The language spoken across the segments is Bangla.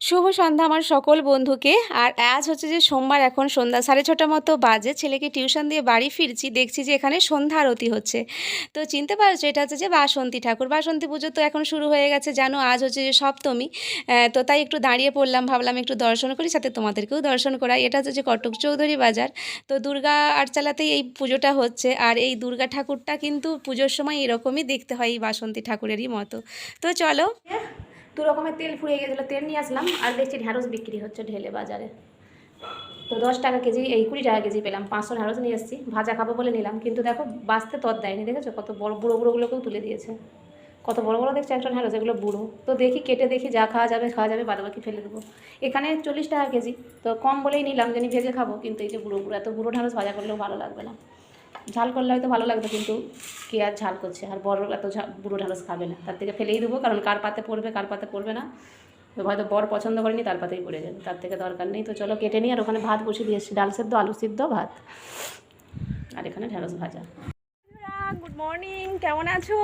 শুভ সন্ধ্যা আমার সকল বন্ধুকে। আর আজ হচ্ছে যে সোমবার, এখন সন্ধ্যা সাড়ে ছটা মতো বাজে। ছেলেকে টিউশন দিয়ে বাড়ি ফিরছি, দেখছি যে এখানে সন্ধ্যা আরতি হচ্ছে। তো চিনতে পারছ, এটা হচ্ছে যে বাসন্তী ঠাকুর। বাসন্তী পুজো তো এখন শুরু হয়ে গেছে, জানো আজ হচ্ছে যে সপ্তমী। তো তাই একটু দাঁড়িয়ে পড়লাম, ভাবলাম একটু দর্শন করি, সাথে তোমাদেরকেও দর্শন করাই। এটা হচ্ছে যে কটক চৌধুরী বাজার। তো দুর্গা আটচালাতেই এই পুজোটা হচ্ছে, আর এই দুর্গা ঠাকুরটা কিন্তু পুজোর সময় এরকমই দেখতে হয় এই বাসন্তী ঠাকুরেরই মতো। তো চলো। দু রকমের তেল ফুরিয়ে গেছিল, তেল নিয়ে আসলাম, আর দেখছি ঢ্যাঁড়স বিক্রি হচ্ছে ঢেলে বাজারে। তো দশ টাকা কেজি, এই কুড়ি টাকা কেজি পেলাম, পাঁচশো ঢ্যাঁড়স নিয়ে এসেছি, ভাজা খাব বলে নিলাম, কিন্তু দেখো বাঁচতে তত দেয়নি, দেখেছ? কত বড়, বুড়ো বুড়োগুলোকেও তুলে দিয়েছে। কত বড় বড় দেখছ? একটা ঢ্যাঁড়স এগুলো বুড়ো। তো দেখি, কেটে দেখি, যা খাওয়া যাবে খাওয়া যাবে বাদ বাকি ফেলে দেবো। এখানে চল্লিশ টাকা কেজি, তো কম বলেই নিলাম, জানি ভেজে খাব, কিন্তু এই যে বুড়ো বুড়ো, এত বুড়ো ঢ্যাঁড়স ভাজা করলেও ভালো লাগবে না। ঝাল করলে হয়তো ভালো লাগতো, কিন্তু কে আর ঝাল করছে? আর বড় এত বুড়ো ঢ্যাঁড়স খাবে না। তার থেকে ফেলেই দেবো, কারণ কার পাতে পড়বে, কার পাতে পড়বে না। তো হয়তো বর পছন্দ করেনি, তার পাতেই পড়ে যাবে, তার থেকে দরকার নেই। তো চলো কেটে নিই, আর ওখানে ভাত বসিয়ে দিয়েছি ডাল সেদ্ধ, আলু সিদ্ধ, ভাত। আর এখানে ঢ্যাঁড়স ভাজা। গুড মর্নিং, কেমন আছো?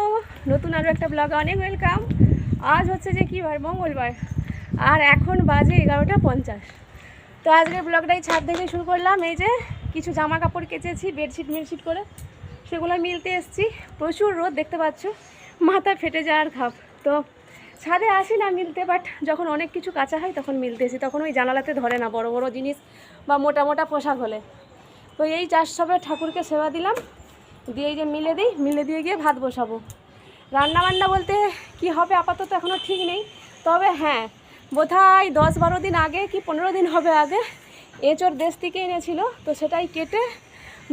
নতুন আরও একটা ব্লগে অনেক ওয়েলকাম। আজ হচ্ছে যে কী বার? মঙ্গলবার। আর এখন বাজে এগারোটা পঞ্চাশ। তো আজকের ব্লগটাই ছাদ থেকে শুরু করলাম। এই যে কিছু জামা কাপড় কেচেছি বেডশিট মেডশিট করে। সেগুলো মিলতে এসেছি। প্রচুর রোদ দেখতে পাচ্ছ। মাথা ফেটে যাওয়ার খাপ তো ছাদে আসি না মিলতে বাট যখন অনেক কিছু কাঁচা হয় তখন মিলতে এসি তখন ওই জানালাতে ধরে না বড় বড় জিনিস বা মোটা মোটা পোশাক হলে। তো এই চাষ সবে ঠাকুরকে সেবা দিলাম। দিয়ে যে মিলে দিই, মিলে দিয়ে গিয়ে ভাত বসাবো। রান্না বান্না বলতে কি হবে আপাতত এখনও ঠিক নেই। তবে হ্যাঁ বোধহয় দশ বারো দিন আগে কি পনেরো দিন হবে আগে এঁচোর দেশ থেকে এনেছিল, তো সেটাই কেটে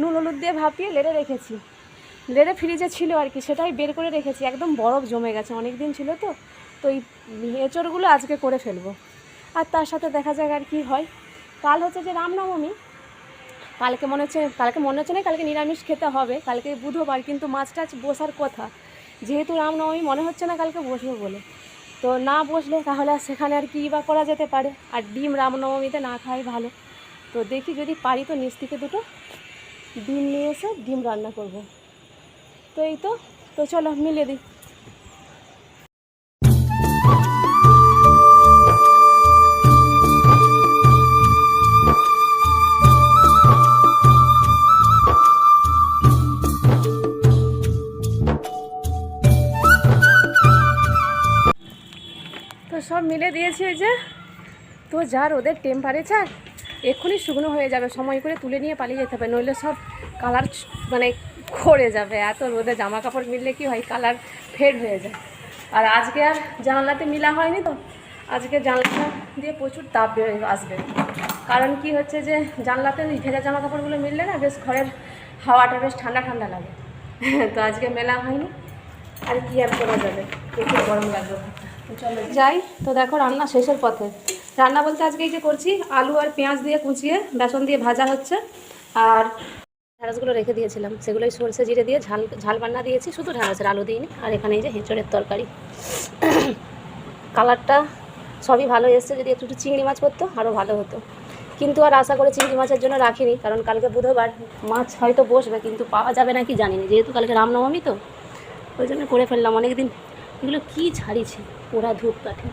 নুন হলুদ দিয়ে ভাপিয়ে লেড়ে রেখেছি। লেড়ে ফ্রিজে ছিল আর কি, সেটাই বের করে রেখেছি। একদম বরফ জমে গেছে অনেক দিন ছিল তো তো এই এঁচোড়গুলো আজকে করে ফেলব। আর তার সাথে দেখা যাক আর কি হয়। কাল হচ্ছে যে রামনবমী, কালকে মনে হচ্ছে, কালকে মনে হচ্ছে না, কালকে নিরামিষ খেতে হবে। কালকে বুধবার, কিন্তু মাছ টাছ বসার কথা। যেহেতু রামনবমী, মনে হচ্ছে না কালকে বসবো বলে। তো না বসলে তাহলে সেখানে আর কী বা করা যেতে পারে? আর ডিম রামনবমীতে না খাই ভালো। তো দেখি যদি পারি তো নিচ থেকে দুটো। ডিম নিয়ে এসে ডিম রান্না করব। তো এই তো তো চলো মিলে দিই। তো সব মিলে দিয়েছি যে। তো যার ওদের টেম্পারেচার এক্ষুনি শুকনো হয়ে যাবে, সময় করে তুলে নিয়ে পালিয়ে যেতে হবে, নইলে সব কালার মানে খড়ে যাবে, এত রোদে জামা কাপড় মিললে কি হয়, কালার ফেড হয়ে যায়। আর আজকে আর জানলাতে মিলা হয়নি তো? আজকে জানলাটা দিয়ে প্রচুর তাপ আসবে। কারণ কি হচ্ছে যে, জানলাতে ভেজা জামা কাপড়গুলো মিললে না, বেশ ঘরের হাওয়াটা বেশ ঠান্ডা ঠান্ডা লাগে। তো আজকে মেলা হয়নি, আর কি আর করা যাবে? প্রচুর গরম লাগবে। চলো যাই। তো দেখো, রান্না শেষের পথে। রান্না বলতে আজকে এই যে করছি, আলু আর পেঁয়াজ দিয়ে কুচিয়ে বেসন দিয়ে ভাজা হচ্ছে। আর ঢ্যাঁড়সগুলো রেখে দিয়েছিলাম, সেগুলোই সরষে জিরে দিয়ে ঝাল ঝাল বান্না দিয়েছি, শুধু ঢ্যাঁড়সের আলু দিইনি, আর এখানে এই যে হেঁচড়ের তরকারি। কালারটা সবই ভালো এসছে, যদি একটু একটু চিংড়ি মাছ করতো আরও ভালো হতো। কিন্তু আর আশা করে চিংড়ি মাছের জন্য রাখিনি, কারণ কালকে বুধবার মাছ হয়তো বসবে, কিন্তু পাওয়া যাবে নাকি জানি না যেহেতু কালকে রামনবমী তো, ওই জন্য করে ফেললাম অনেকদিন। এগুলো কী ছাড়িছে পোড়া ধূপ কাঠে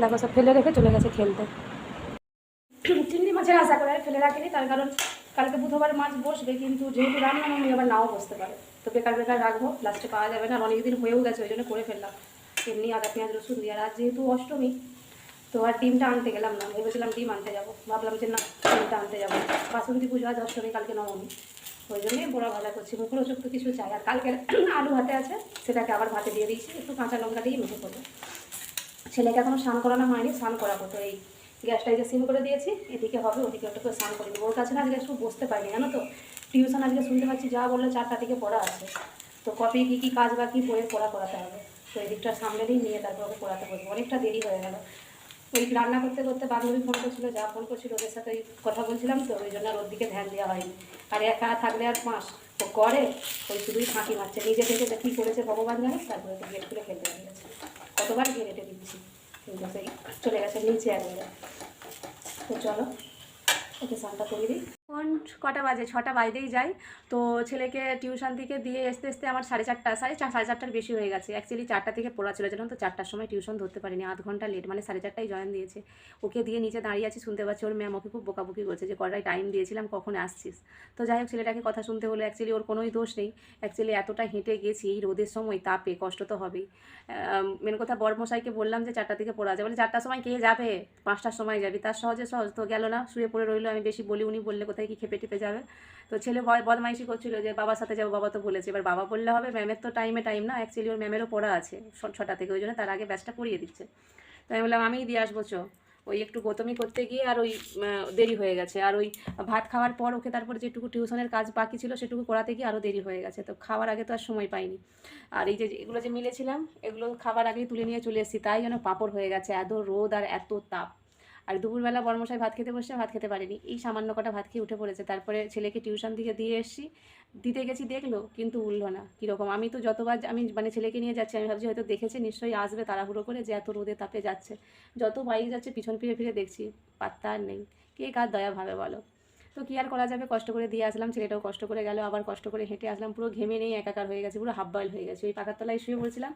দেখো, সব ফেলে রেখে চলে গেছে খেলতে। চিংড়ি মাছের আশা করে ফেলে রাখিনি, তার কারণ কালকে বুধবার মাছ বসবে, কিন্তু যেহেতু রামনবমী আবার নাও বসতে পারে। তো বেকার বেকার রাখব লাস্টে পাওয়া যাবে না, আর অনেকদিন হয়েও গেছে, ওই জন্য করে ফেললাম। এমনি আদা, পেঁয়াজ, রসুন দিয়ে, আর যেহেতু অষ্টমী, তো আর ডিমটা আনতে গেলাম না, ভেবেছিলাম ডিম আনতে যাব। ভাবলাম যে না, ডিমটা আনতে যাব। বাসন্তী পুজো আজ অষ্টমী, কালকে নবমী। ওই জন্যই বড়া ভাজা করছি মুখরো চোখ তো কিছু চাই। আর কালকে আলু হাতে আছে, সেটাকে আবার ভাতে দিয়ে দিয়েছি, একটু কাঁচা লঙ্কা দিয়ে মেখে করব। ছেলেকে এখনও স্নান করানো হয়নি, স্নান করাবো। তো এই গ্যাসটা যে সিম করে দিয়েছি, এদিকে হবে, ওদিকে একটু করে স্নান করে দেবো ওর কাছে না আজকে একটু বসতে পারিনি, জানো তো? টিউশন আজকে শুনতে পাচ্ছি, যা বলল চারটা থেকে পড়া আছে। তো কপি কী কী কাজ বা কী বইয়ের পড়া করাতে হবে? তো এদিকটা দিয়ে নিয়ে তারপর ওকে পড়াতে বসবো। অনেকটা দেরি হয়ে গেল। ওই রান্না করতে করতে বান্ধবী ফোন করছিল, যা ফোন করছিল, ওদের সাথে কথা বলছিলাম তো, ওই জন্য আর ওর দিকে ধ্যান দেওয়া হয়নি। আর একা থাকলে আর মাস, ও করে, ওই শুধুই ফাঁকি মারছে। নিজে থেকে কী করেছে ভগবান জানে, তারপরে গেট খুলে খেলতে গেছে কতবার রেটে দিচ্ছি? ঠিক আছে চলে গেছে নিচে একবারে তো চলো ওকে স্নানটা করে দিই। কটা বাজে, ছটা বাজতেই যাই তো ছেলেকে টিউশন থেকে দিয়ে আসতে আসতে আমার সাড়ে চারটা, সাড়ে চার সাড়ে চারটার বেশি হয়ে গেছে। অ্যাকচুয়ালি চারটা থেকে পড়া ছিল জানো তো চারটার সময় টিউশন ধরতে পারিনি। আধ ঘণ্টা লেট মানে সাড়ে চারটায় জয়েন দিয়েছে। ওকে দিয়ে নিচে দাঁড়িয়ে আছি, শুনতে পাচ্ছি ওর ম্যাম ওকে খুব বকাবকি করছে যে কটায় টাইম দিয়েছিলাম, কখন আসছিস? তো যাই হোক, ছেলেটাকে কথা শুনতে হলো। অ্যাকচুয়ালি ওর কোনোই দোষ নেই। অ্যাকচুয়ালি এতটা হেঁটে গেছি, এই রোদের সময় তাপে, কষ্ট তো হবেই। মেন কথা বরমশাইকে বললাম যে, চারটা থেকে পড়া যাবে। বলে, চারটার সময় কে যাবে? পাঁচটার সময় যাবি। তার সহজে সহজ তো গেল না, শুয়ে পড়ে রইল। আমি বেশি বলি, উনি বললে কোথায় কি খেপে টেপে যাবে। তো ছেলে বদমাইশি করছিল যে, বাবার সাথে যাব, বাবা তো বলেছে। এবার বাবা বললে হবে, ম্যামের তো টাইমে টাইম না অ্যাকচুয়ালি ওর ম্যামেরও পড়া আছে ছটা থেকে, ওই জন্য তার আগে ব্যাচটা পড়িয়ে দিচ্ছে। তো আমি বললাম, আমিই দিয়ে আসব, চো। ওই একটু গোতমি করতে গিয়ে আর ওই দেরি হয়ে গেছে। আর ওই ভাত খাওয়ার পর ওকে তারপরে যেটুকু টিউশনের কাজ বাকি ছিল, সেটুকু করাতে গিয়ে আরও দেরি হয়ে গেছে। তো খাওয়ার আগে তো আর সময় পাইনি। আর এই যে এগুলো যে মিলেছিলাম, এগুলো খাবার আগেই তুলে নিয়ে চলে এসেছি। তাই যেন পাপড় হয়ে গেছে, এত রোদ আর এত তাপ। আর দুপুরবেলা বর্মশাই ভাত খেতে বসে ভাত খেতে পারিনি। এই সামান্য কটা ভাত খেয়ে উঠে পড়েছে। তারপরে ছেলেকে টিউশন থেকে দিয়ে এসেছি। দিতে গেছি, দেখল, কিন্তু উঠল না। কীরকম? আমি তো যতবার আমি মানে ছেলেকে নিয়ে যাচ্ছি, আমি ভাবছি হয়তো দেখেছে, নিশ্চয়ই আসবে তাড়াহুড়ো করে যে এত রোদে তাপে যাচ্ছে। যত বাইক যাচ্ছে, পিছন ফিরে ফিরে দেখছি, পাত্তা আর নেই। কে কার দয়া ভাবে বলো? তো কী আর করা যাবে? কষ্ট করে দিয়ে আসলাম, ছেলেটাও কষ্ট করে গেল, আবার কষ্ট করে হেঁটে আসলাম। পুরো ঘেমে নেই, একাকার হয়ে গেছে, পুরো হাফ বয়েল হয়ে গেছে। ওই পাকার তলায় শুয়ে পড়েছিলাম।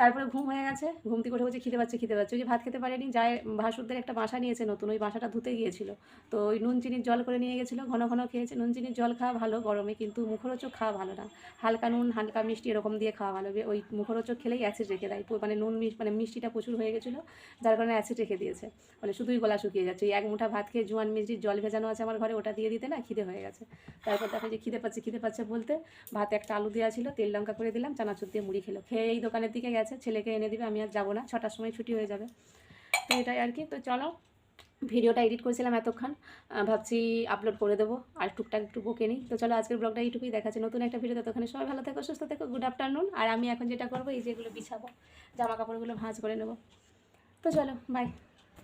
তারপরে ঘুম হয়ে গেছে, ঘুম থেকে উঠে বলছে, খিদে পাচ্ছে খিদে পাচ্ছে। ওই যে ভাত খেতে পারেনি যায় ভাসুরদের একটা বাসা নিয়েছে নতুন, ওই বাসাটা ধুতে গিয়েছিল। তো ওই নুন, চিনির জল করে নিয়ে গেছিল, ঘন ঘন খেয়েছে। নুন, চিনির জল খাওয়া ভালো গরমে, কিন্তু মুখরোচক খাওয়া ভালো না। হালকা নুন, হালকা মিষ্টি এরকম দিয়ে খাওয়া ভালো। ওই মুখরোচক খেলেই অ্যাসিড রেখে দেয়। মানে নুন মানে মিষ্টিটা প্রচুর হয়ে গেছিল, যার কারণে অ্যাসিড রেখে দিয়েছে। মানে শুধুই গলা শুকিয়ে যাচ্ছে। এক মুঠা ভাত খেয়ে জোয়ান মিষ্টির জল ভেজানো আছে আমার ঘরে, ওটা দিয়ে দিতে না, খিদে হয়ে গেছে। তারপর দেখো যে খিদে পাচ্ছে খিদে পাচ্ছে বলতে ভাতে একটা আলু দেওয়া ছিল, তেল লঙ্কা করে দিলাম, চানাচুর দিয়ে মুড়ি খেলো। খেয়ে এই দোকানের দিকে গেছে। ছেলেকে এনে দিবে, আমি আর যাব না, ছটার সময় ছুটি হয়ে যাবে। তো এটাই আর কি, তো চলো, ভিডিওটা এডিট করেছিলাম এতক্ষণ ভাবছি আপলোড করে দেবো, আর টুকটাক একটু বকে নিই। তো চলো, আজকের ব্লগটা এইটুকুই দেখাচ্ছে। নতুন একটা ভিডিও ততক্ষণে সবাই ভালো থাকো, সুস্থ থেকো গুড আফটারনুন আর আমি এখন যেটা করব, এই যেগুলো বিছাবো জামা কাপড়গুলো ভাঁজ করে নেব। তো চলো বাই